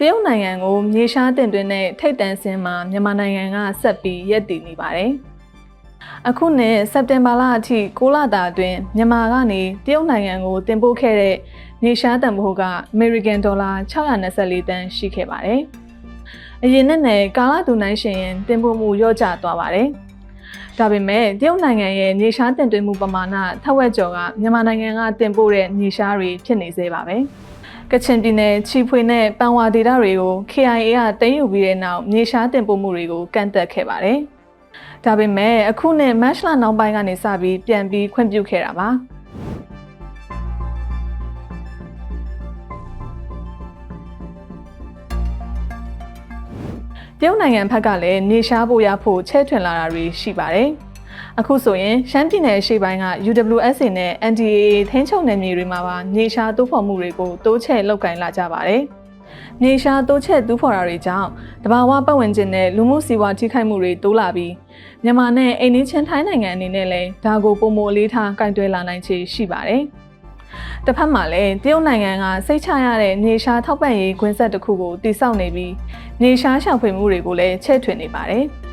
တရုတ်နိုင်ငံကိုမြေရှားတင်သွင်းတဲ့ထိပ်တန်းစင်းမှာမြန်မာနိုင်ငံကဆက်ပြီးရပ်တည်နေပါတယ်။အခုနှစ်စက်တင်ဘာလအထိ6လတာအတွင်းမြန်မာကနေတရုတ်နိုင်ငံကိုတင်ပို့ခဲ့တဲ့မြေရှားတန်ဖိုးက American Dollar 624တန်းရှိခဲ့ပါတယ်။အရင်နဲ့နဲ့ကာလတူနိုင်ရှင်ရင်တင်ပို့မှုလျော့ကျသွားပါတယ်။ဒါပေမဲ့တရုတ်နိုင်ငံရဲ့မြေရှားတင်သွင်းမှုပမာဏထက်ဝက်ကျော်ကမြန်မာနိုင်ငံကတင်ပို့တဲ့မြေရှားတွေဖြစ်နေသေးပါပဲ။ ကချင်ပြည်နယ်ချီဖွေနဲ့ပန်ဝါဒေသတွေကို KIA ကတင်ယူပြီးတဲ့နောက်မြေရှားတင်ပို့မှုတွေကိုကန့်သက်ခဲ့ပါတယ်။ဒါပေမဲ့အခုနှစ်မတ်လနောက်ပိုင်းကနေစပြီးပြန်ပြီးခွင့်ပြုခဲ့တာပါ။တရုတ်နိုင်ငံဘက်ကလည်းနေရှားဖို့ရဖို့ချဲ့ထွင်လာတာတွေရှိပါတယ်။ အခုဆိုရင်ရှမ်းပြည်နယ်ရှေ့ပိုင်းက UWSA နဲ့ NDAA ထိန်းချုပ်နယ်မြေတွေမှာပါနေရှားတူးဖော်မှုတွေကိုတိုးချဲ့လုပ်ကင်လာကြပါတယ်။နေရှားတိုးချဲ့တူးဖော်တာတွေကြောင့်တဘာဝပတ်ဝန်းကျင်နဲ့လူမှုစီးပွားထိခိုက်မှုတွေတိုးလာပြီးမြန်မာနဲ့အိန္ဒိချင်းထိုင်းနိုင်ငံအနေနဲ့လည်းဒါကိုပုံမအလေးထားကင်တွယ်လာနိုင်ခြေရှိပါတယ်။တစ်ဖက်မှာလည်းတရုတ်နိုင်ငံကစိတ်ချရတဲ့နေရှားထောက်ပံ့ရေးခွင့်ဆက်တစ်ခုကိုတည်ဆောက်နေပြီးနေရှားရှာဖွေမှုတွေကိုလည်းချဲ့ထွင်နေပါတယ်။